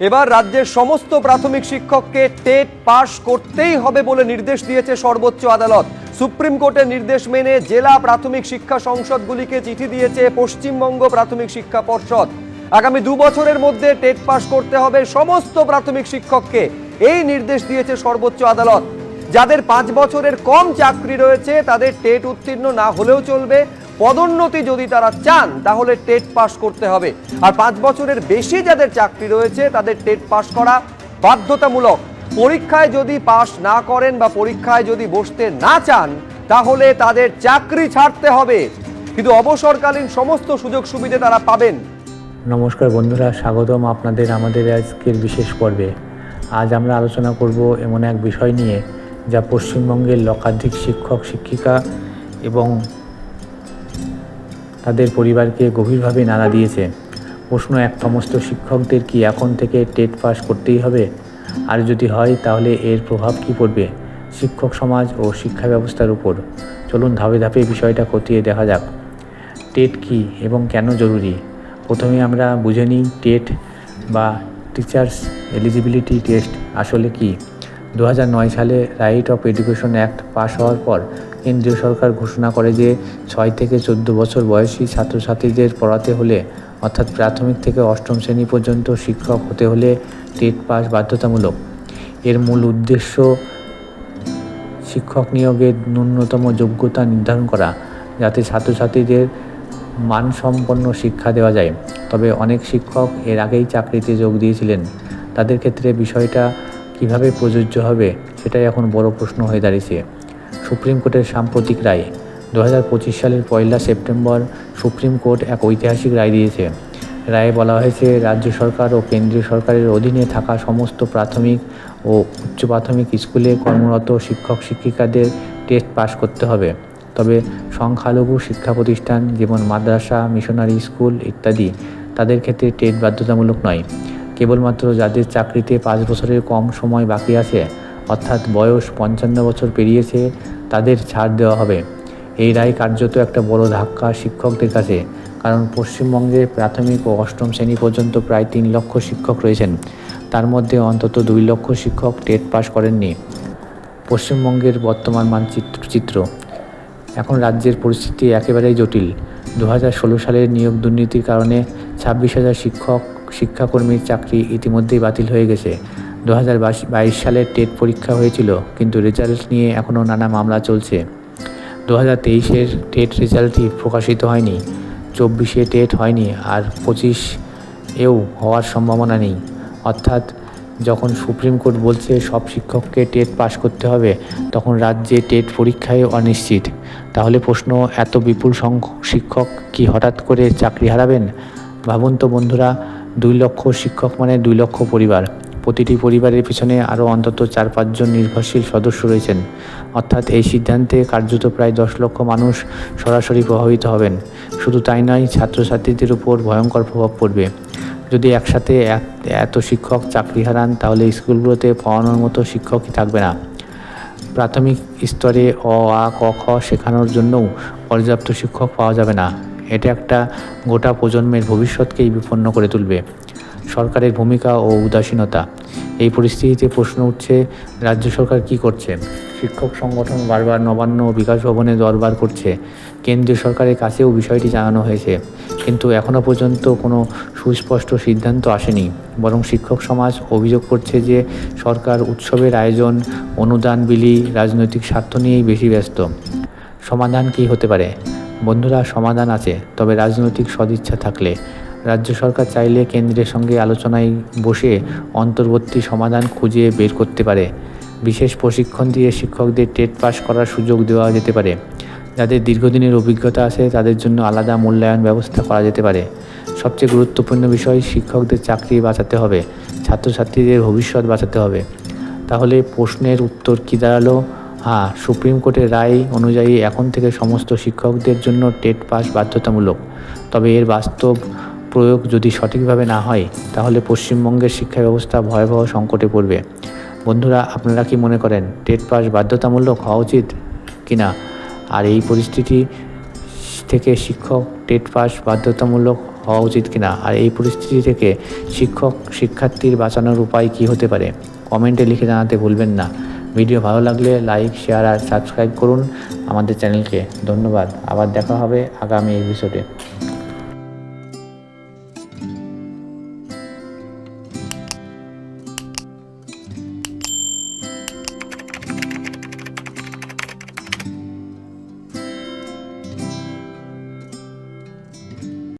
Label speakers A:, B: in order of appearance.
A: এবার রাজ্যের সমস্ত প্রাথমিক শিক্ষককে টেট পাশ করতেই হবে বলে নির্দেশ দিয়েছে সর্বোচ্চ আদালত। সুপ্রিম কোর্টের নির্দেশ মেনে জেলা প্রাথমিক শিক্ষা সংসদগুলিকে চিঠি দিয়েছে পশ্চিমবঙ্গ প্রাথমিক শিক্ষা পর্ষদ। আগামী দু বছরের মধ্যে টেট পাশ করতে হবে সমস্ত প্রাথমিক শিক্ষককে। এই নির্দেশ দিয়েছে সর্বোচ্চ আদালত। যাদের পাঁচ বছরের কম চাকরি রয়েছে, তাদের টেট উত্তীর্ণ না হলেও চলবে। পদোন্নতি যদি তারা চান, তাহলে টেট পাস করতে হবে। আর পাঁচ বছরের বেশি যাদের চাকরি রয়েছে, তাদের টেট পাস করা বাধ্যতামূলক। পরীক্ষায় যদি পাস না করেন বা পরীক্ষায় যদি বসতে না চান, তাহলে তাদের চাকরি ছাড়তে হবে। কিন্তু অবসরকালীন সমস্ত সুযোগ সুবিধে তারা পাবেন।
B: নমস্কার বন্ধুরা, স্বাগতম আপনাদের আমাদের আজকের বিশেষ পর্বে। আজ আমরা আলোচনা করব এমন এক বিষয় নিয়ে, যা পশ্চিমবঙ্গের লক্ষাধিক শিক্ষক, শিক্ষিকা এবং তাদের পরিবারকে গভীরভাবে নাড়া দিয়েছে। প্রশ্ন এক সমস্ত শিক্ষকদের কি এখন থেকে টেট পাস করতেই হবে? আর যদি হয়, তাহলে এর প্রভাব কি পড়বে? শিক্ষক সমাজ ও শিক্ষা ব্যবস্থার উপর। চলুন ধাপে ধাপে বিষয়টা খতিয়ে দেখা যাক। টেট কি এবং কেন জরুরি? প্রথমে আমরা বুঝে নিই টেট বা টিচার্স এলিজিবিলিটি টেস্ট আসলে কি। দু সালে right of education act pass হওয়ার পর কেন্দ্রীয় সরকার ঘোষণা করে যে ছয় থেকে চোদ্দ বছর বয়সী ছাত্রছাত্রীদের পড়াতে হলে, অর্থাৎ প্রাথমিক থেকে অষ্টম শ্রেণি পর্যন্ত শিক্ষক হতে হলে টেট পাস বাধ্যতামূলক। এর মূল উদ্দেশ্য শিক্ষক নিয়োগের ন্যূনতম যোগ্যতা নির্ধারণ করা, যাতে ছাত্রছাত্রীদের মানসম্পন্ন শিক্ষা দেওয়া যায়। তবে অনেক শিক্ষক এর আগেই চাকরিতে যোগ দিয়েছিলেন। তাদের ক্ষেত্রে বিষয়টা কীভাবে প্রযোজ্য হবে সেটাই এখন বড় প্রশ্ন হয়ে দাঁড়িয়েছে। সুপ্রিম কোর্টের সাম্প্রতিক রায় দু হাজার পঁচিশ সালের পয়লা সেপ্টেম্বর সুপ্রিম কোর্ট এক ঐতিহাসিক রায় দিয়েছে। রায়ে বলা হয়েছে, রাজ্য সরকার ও কেন্দ্রীয় সরকারের অধীনে থাকা সমস্ত প্রাথমিক ও উচ্চ প্রাথমিক স্কুলে কর্মরত শিক্ষক, শিক্ষিকাদের টেস্ট পাস করতে হবে। তবে সংখ্যালঘু শিক্ষা প্রতিষ্ঠান, যেমন মাদ্রাসা, মিশনারি স্কুল ইত্যাদি, তাদের ক্ষেত্রে টেট বাধ্যতামূলক নয়। কেবলমাত্র যাদের চাকরিতে পাঁচ বছরের কম সময় বাকি আছে, অর্থাৎ বয়স পঞ্চান্ন বছর পেরিয়েছে, তাদের ছাড় দেওয়া হবে। এই রায় কার্যত একটা বড় ধাক্কা শিক্ষকদের কাছে, কারণ পশ্চিমবঙ্গে প্রাথমিক ও অষ্টম শ্রেণি পর্যন্ত প্রায় তিন লক্ষ শিক্ষক রয়েছেন। তার মধ্যে অন্তত দুই লক্ষ শিক্ষক টেট পাস করেননি। পশ্চিমবঙ্গের বর্তমান মানচিত্র, চিত্র। এখন রাজ্যের পরিস্থিতি একেবারেই জটিল। দু সালের নিয়োগ দুর্নীতির কারণে ছাব্বিশ হাজার শিক্ষক শিক্ষাকর্মীর চাকরি ইতিমধ্যেই বাতিল হয়ে গেছে। দু হাজার বাইশ সালের টেট পরীক্ষা হয়েছিল, কিন্তু রেজাল্ট নিয়ে এখনও নানা মামলা চলছে। দু হাজার তেইশের টেট রেজাল্টই প্রকাশিত হয়নি, চব্বিশে টেট হয়নি, আর পঁচিশ এও হওয়ার সম্ভাবনা নেই। অর্থাৎ, যখন সুপ্রিম কোর্ট বলছে সব শিক্ষককে টেট পাশ করতে হবে, তখন রাজ্যে টেট পরীক্ষায় অনিশ্চিত। তাহলে প্রশ্ন, এত বিপুল সংখ্যক শিক্ষক কি হঠাৎ করে চাকরি হারাবেন? ভাবুন তো বন্ধুরা দুই লক্ষ শিক্ষক মানে দুই লক্ষ পরিবার। প্রতিটি পরিবারের পিছনে আরও অন্তত চার পাঁচজন নির্ভরশীল সদস্য রয়েছেন। অর্থাৎ এই সিদ্ধান্তে কার্যত প্রায় দশ লক্ষ মানুষ সরাসরি প্রভাবিত হবেন। শুধু তাই নয়, ছাত্রছাত্রীদের উপর ভয়ঙ্কর প্রভাব পড়বে। যদি একসাথে এত শিক্ষক চাকরি হারান, তাহলে স্কুলগুলোতে পড়ানোর মতো শিক্ষকই থাকবে না। প্রাথমিক স্তরে অ, আ, ক, খ শেখানোর জন্যও পর্যাপ্ত শিক্ষক পাওয়া যাবে না। এটা একটা গোটা প্রজন্মের ভবিষ্যৎকেই বিপন্ন করে তুলবে। সরকারের ভূমিকা ও উদাসীনতা। এই পরিস্থিতিতে প্রশ্ন উঠছে, রাজ্য সরকার কি করছে? শিক্ষক সংগঠন বারবার নবান্ন বিকাশ ভবনে দরবার করছে। কেন্দ্রীয় সরকারের কাছেও বিষয়টি জানানো হয়েছে। কিন্তু এখনও পর্যন্ত কোনো সুস্পষ্ট সিদ্ধান্ত আসেনি। বরং শিক্ষক সমাজ অভিযোগ করছে যে, সরকার উৎসবের আয়োজন, অনুদান, বিলি, রাজনৈতিক স্বার্থ নিয়েই বেশি ব্যস্ত। সমাধান কী হতে পারে? বন্ধুরা, সমাধান আছে। তবে রাজনৈতিক সদিচ্ছা থাকলে। রাজ্য সরকার চাইলে কেন্দ্রের সঙ্গে আলোচনায় বসে অন্তর্বর্তী সমাধান খুঁজে বের করতে পারে। বিশেষ প্রশিক্ষণ দিয়ে শিক্ষকদের টেট পাস করার সুযোগ দেওয়া যেতে পারে। যাদের দীর্ঘদিনের অভিজ্ঞতা আছে, তাদের জন্য আলাদা মূল্যায়ন ব্যবস্থা করা যেতে পারে। সবচেয়ে গুরুত্বপূর্ণ বিষয়, শিক্ষকদের চাকরি বাঁচাতে হবে। ছাত্রছাত্রীদের ভবিষ্যৎ বাঁচাতে হবে। তাহলে প্রশ্নের উত্তর কী দাঁড়াল? হ্যাঁ সুপ্রিম কোর্টের রায় অনুযায়ী এখন থেকে সমস্ত শিক্ষকদের জন্য টেট পাস বাধ্যতামূলক। তবে এর বাস্তব প্রয়োগ যদি সঠিকভাবে না হয়, তাহলে পশ্চিমবঙ্গের শিক্ষা ব্যবস্থা ভয়াবহ সংকটে পড়বে। বন্ধুরা, আপনারা কি মনে করেন, টেট পাস বাধ্যতামূলক হওয়া উচিত কি না আর এই পরিস্থিতি থেকে শিক্ষক টেট পাস বাধ্যতামূলক হওয়া উচিত কিনা? আর এই পরিস্থিতি থেকে শিক্ষক, শিক্ষার্থীর বাঁচানোর উপায় কি হতে পারে? কমেন্টে লিখে জানাতে ভুলবেন না। ভিডিও ভালো লাগলে লাইক শেয়ার আর সাবস্ক্রাইব করুন আমাদের চ্যানেলকে ধন্যবাদ। আবার দেখা হবে আগামী এপিসোডে